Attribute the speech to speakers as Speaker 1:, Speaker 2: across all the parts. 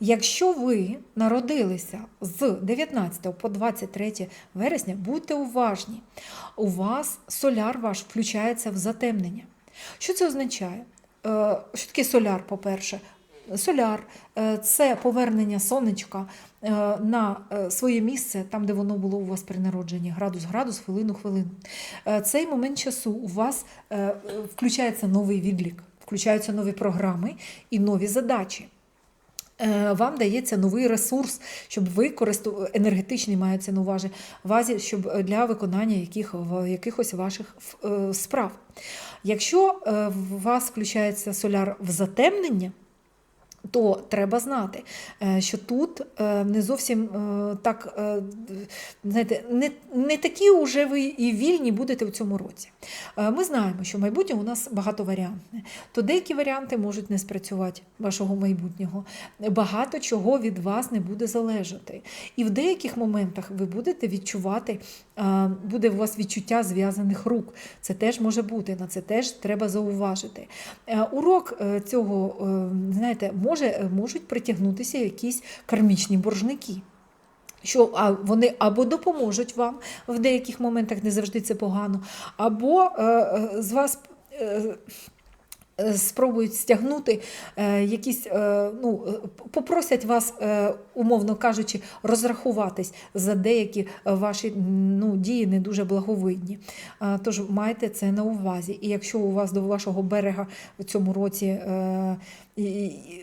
Speaker 1: Якщо ви народилися з 19 по 23 вересня, будьте уважні. У вас соляр ваш включається в затемнення. Що це означає? Е, Що таке соляр, по-перше? Соляр е, це повернення сонечка е, на своє місце, там, де воно було у вас при народженні, градус, градус, хвилину, хвилину. Цей момент часу у вас включається новий відлік, включаються нові програми і нові задачі. Е, Вам дається новий ресурс, щоб використав енергетичний мається на увазі, вазі, щоб е, для виконання яких... якихось ваших е, справ. Якщо у вас включається соляр в затемнення, то треба знати, е, що тут е, не зовсім е, так, знаєте, не, не такі вже ви і вільні будете в цьому році. Ми знаємо, що майбутнє у нас багатоваріантне, то деякі варіанти можуть не спрацювати вашого майбутнього. Багато чого від вас не буде залежати. І в деяких моментах ви будете відчувати, буде у вас відчуття зв'язаних рук. Це теж може бути, на це теж треба зауважити. Урок цього, знаєте, може, можуть притягнутися якісь кармічні боржники. Що вони або допоможуть вам в деяких моментах, не завжди це погано, або е, е, з вас е, е, спробують стягнути е, якісь, е, ну, е, попросять вас, е, умовно кажучи, розрахуватись за деякі е, ваші ну, дії не дуже благовидні. Е, Тож майте це на увазі. І якщо у вас до вашого берега в цьому році е,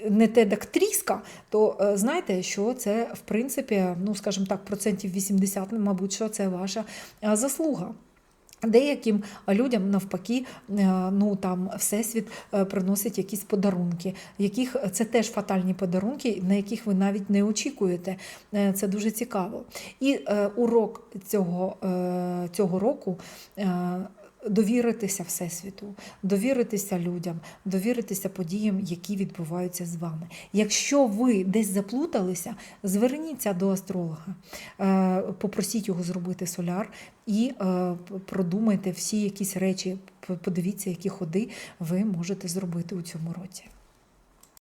Speaker 1: не те так тріска, то е, знайте, що це в принципі, ну скажімо так, процентів 80, мабуть, що це ваша е, заслуга. Деяким людям навпаки, е, ну там всесвіт е, приносить якісь подарунки, яких це теж фатальні подарунки, на яких ви навіть не очікуєте. Е, Це дуже цікаво. І е, урок цього, е, цього року. е, Довіритися Всесвіту, довіритися людям, довіритися подіям, які відбуваються з вами. Якщо ви десь заплуталися, зверніться до астролога, е, попросіть його зробити соляр і е, продумайте всі якісь речі, подивіться, які ходи ви можете зробити у цьому році.